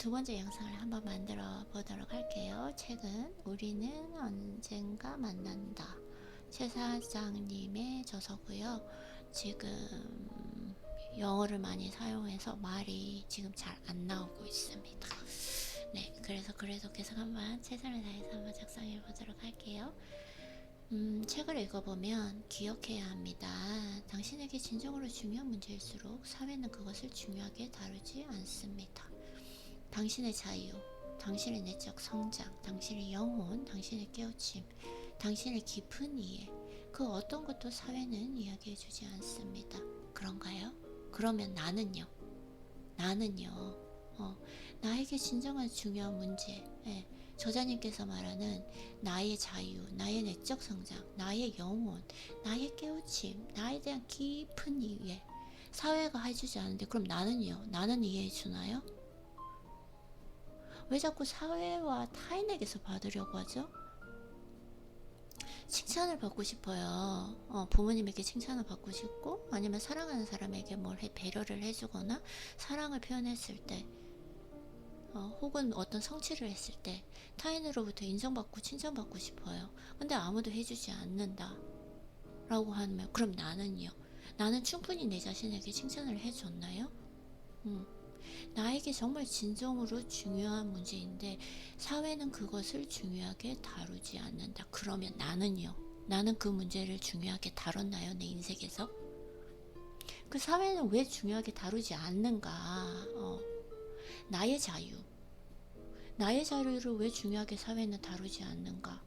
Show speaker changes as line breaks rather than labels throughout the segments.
두 번째 영상을 한번 만들어 보도록 할게요. 책은 우리는 언젠가 만난다. 최 사장님의 저서고요. 지금 영어를 많이 사용해서 말이 지금 잘 안 나오고 있습니다. 네, 그래서 그래도 계속 한번 최선을 다해서 한번 작성해 보도록 할게요. 음, 책을 읽어보면 기억해야 합니다. 당신에게 진정으로 중요한 문제일수록 사회는 그것을 중요하게 다루지 않습니다. 당신의 자유, 당신의 내적 성장, 당신의 영혼, 당신의 깨우침, 당신의 깊은 이해, 그 어떤 것도 사회는 이야기해주지 않습니다. 그런가요? 그러면 나는요? 나는요? 어, 나에게 진정한 중요한 문제, 예, 저자님께서 말하는 나의 자유, 나의 내적 성장, 나의 영혼, 나의 깨우침, 나에 대한 깊은 이해, 사회가 해주지 않는데 그럼 나는요? 나는 이해해 주나요? 왜 자꾸 사회와 타인에게서 받으려고 하죠? 칭찬을 받고 싶어요. 어, 부모님에게 칭찬을 받고 싶고, 아니면 사랑하는 사람에게 뭘 해, 배려를 해주거나, 사랑을 표현했을 때, 어, 혹은 어떤 성취를 했을 때, 타인으로부터 인정받고 칭찬받고 싶어요. 근데 아무도 해주지 않는다. 라고 하면, 그럼 나는요? 나는 충분히 내 자신에게 칭찬을 해줬나요? 음. 나에게 정말 진정으로 중요한 문제인데 사회는 그것을 중요하게 다루지 않는다. 그러면 나는요? 나는 그 문제를 중요하게 다뤘나요? 내 인생에서? 그 사회는 왜 중요하게 다루지 않는가? 어. 나의 자유. 나의 자유를 왜 중요하게 사회는 다루지 않는가?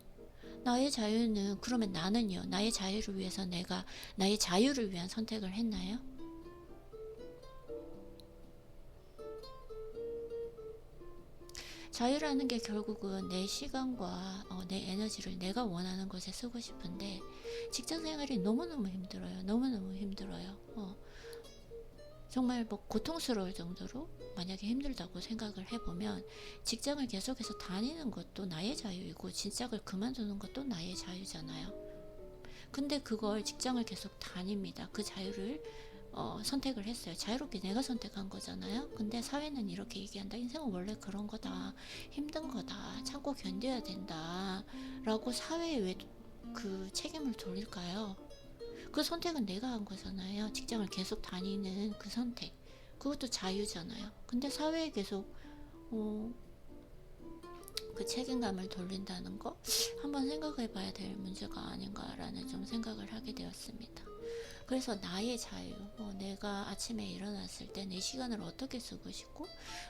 나의 자유는 그러면 나는요? 나의 자유를 위해서 내가 나의 자유를 위한 선택을 했나요? 자유라는 게 결국은 내 시간과 어, 내 에너지를 내가 원하는 것에 쓰고 싶은데 직장 생활이 너무너무 힘들어요. 너무너무 힘들어요. 어. 정말 뭐 고통스러울 정도로 만약에 힘들다고 생각을 해보면 직장을 계속해서 다니는 것도 나의 자유이고 진작을 그만두는 것도 나의 자유잖아요. 근데 그걸 직장을 계속 다닙니다. 그 자유를 어, 선택을 했어요. 자유롭게 내가 선택한 거잖아요. 근데 사회는 이렇게 얘기한다. 인생은 원래 그런 거다. 힘든 거다. 참고 견뎌야 된다. 라고 사회에 왜 그 책임을 돌릴까요? 그 선택은 내가 한 거잖아요. 직장을 계속 다니는 그 선택. 그것도 자유잖아요. 근데 사회에 계속, 어, 그 책임감을 돌린다는 거 한번 생각해 봐야 될 문제가 아닌가라는 좀 생각을 하게 되었습니다. 그래서 나의 자유, 뭐 내가 아침에 일어났을 때 내 시간을 어떻게 쓰고 싶고,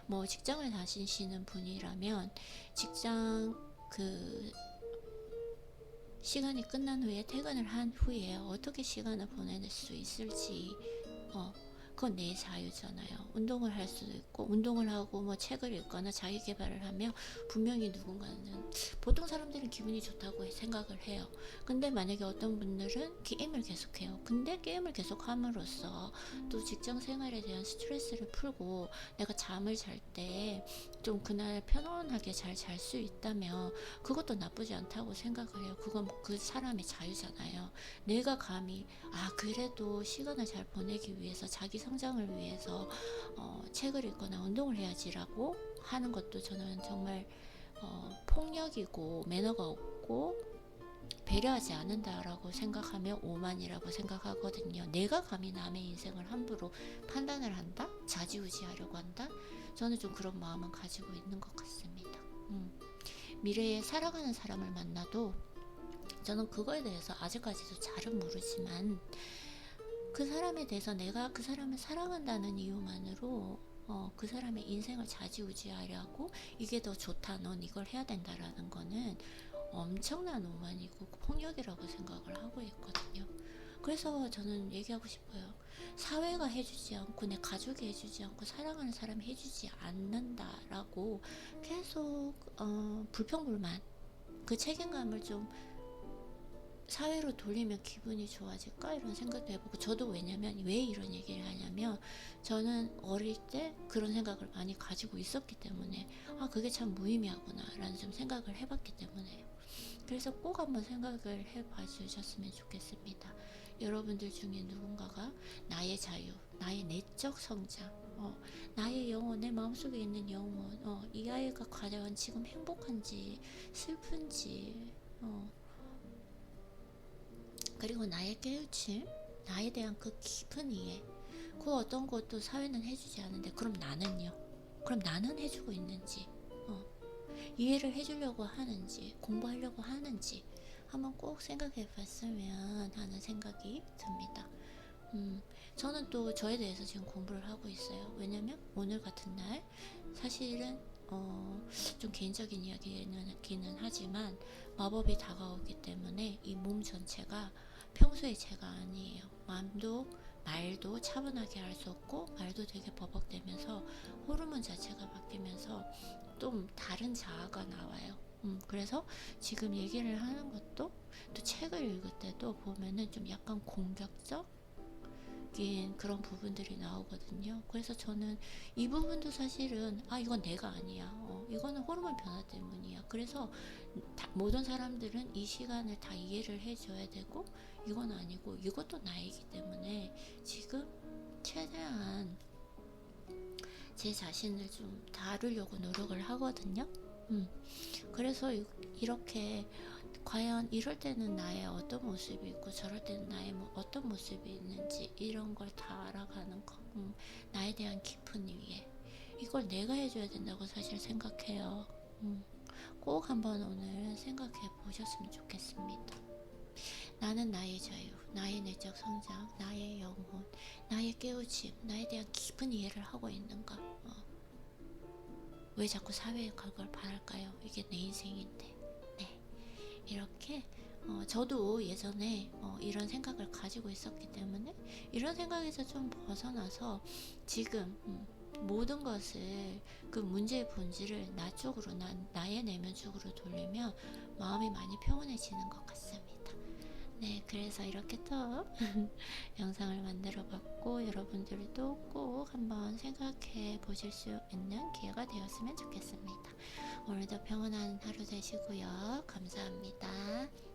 뭐 직장을 다니시는 분이라면 직장 그 시간이 끝난 후에 퇴근을 한 후에 어떻게 시간을 보낼 수 있을지, 어, 그건 내 자유잖아요. 운동을 할 수도 있고, 운동을 하고 뭐 책을 읽거나 자기 개발을 하면 분명히 누군가는 보통 사람들은 기분이 좋다고 생각을 해요. 근데 만약에 어떤 분들은 게임을 계속해요. 근데 게임을 계속 함으로써 또 직장 생활에 대한 스트레스를 풀고 내가 잠을 잘 때 좀 그날 편안하게 잘 잘 수 있다면 그것도 나쁘지 않다고 생각을 해요. 그건 그 사람의 자유잖아요. 내가 감히 아 그래도 시간을 잘 보내기 위해서 자기 성장을 위해서 어, 책을 읽거나 운동을 해야지라고 하는 것도 저는 정말 어, 폭력이고 매너가 없고 배려하지 않는다라고 생각하면 오만이라고 생각하거든요. 내가 감히 남의 인생을 함부로 판단을 한다? 자지우지하려고 한다? 저는 좀 그런 마음은 가지고 있는 것 같습니다. 음. 미래에 살아가는 사람을 만나도 저는 그거에 대해서 아직까지도 잘은 모르지만 그 사람에 대해서 내가 그 사람을 사랑한다는 이유만으로 어, 그 사람의 인생을 좌지우지하려고 이게 더 좋다, 넌 이걸 해야 된다라는 거는 엄청난 오만이고 폭력이라고 생각을 하고 있거든요. 그래서 저는 얘기하고 싶어요. 사회가 해주지 않고 내 가족이 해주지 않고 사랑하는 사람이 해주지 않는다라고 계속 어, 불평불만 그 책임감을 좀 사회로 돌리면 기분이 좋아질까? 이런 생각도 해보고 저도 왜냐면 왜 이런 얘기를 하냐면 저는 어릴 때 그런 생각을 많이 가지고 있었기 때문에 아 그게 참 무의미하구나 라는 좀 생각을 해봤기 때문에요 그래서 꼭 한번 생각을 해봐 주셨으면 좋겠습니다. 여러분들 중에 누군가가 나의 자유 나의 내적 성장 어, 나의 영혼, 내 마음속에 있는 영혼, 어, 이 아이가 과연 지금 행복한지, 슬픈지, 어, 그리고 나의 깨우침, 나에 대한 그 깊은 이해, 그 어떤 것도 사회는 해주지 않는데, 그럼 나는요? 그럼 나는 해주고 있는지, 어, 이해를 해주려고 하는지, 공부하려고 하는지, 한번 꼭 생각해 봤으면 하는 생각이 듭니다. 음, 저는 또 저에 대해서 지금 공부를 하고 있어요. 왜냐면 오늘 같은 날 사실은 어, 좀 개인적인 이야기는 기는 하지만 마법이 다가오기 때문에 이 몸 전체가 평소에 제가 아니에요. 마음도 말도 차분하게 할 수 없고 말도 되게 버벅대면서 호르몬 자체가 바뀌면서 좀 다른 자아가 나와요. 음, 그래서 지금 얘기를 하는 것도 또 책을 읽을 때도 보면은 좀 약간 공격적 인 그런 부분들이 나오거든요. 그래서 저는 이 부분도 사실은 아 이건 내가 아니야. 어, 이거는 호르몬 변화 때문이야. 그래서 다- 모든 사람들은 이 시간을 다 이해를 해줘야 되고 이건 아니고 이것도 나이기 때문에 지금 최대한 제 자신을 좀 다루려고 노력을 하거든요. 음. 그래서 이- 이렇게 과연 이럴 때는 나의 어떤 모습이 있고 저럴 때는 나의 뭐 어떤 모습이 있는지 이런 걸 다 알아가는 거. 음, 나에 대한 깊은 이해. 이걸 내가 해줘야 된다고 사실 생각해요. 음, 꼭 한번 오늘 생각해 보셨으면 좋겠습니다. 나는 나의 자유 나의 내적 성장 나의 영혼 나의 깨우침 나에 대한 깊은 이해를 하고 있는가 어. 왜 자꾸 사회에 그걸 바랄까요? 이게 내 인생인데. 네 이렇게 어, 저도 예전에 어, 이런 생각을 가지고 있었기 때문에 이런 생각에서 좀 벗어나서 지금 음, 모든 것을 그 문제의 본질을 나 쪽으로 나, 나의 내면 쪽으로 돌리면 마음이 많이 평온해지는 것 같습니다. 네, 그래서 이렇게 또 영상을 만들어 봤고 여러분들도 꼭 한번 생각해 보실 수 있는 기회가 되었으면 좋겠습니다. 오늘도 평온한 하루 되시고요. 감사합니다.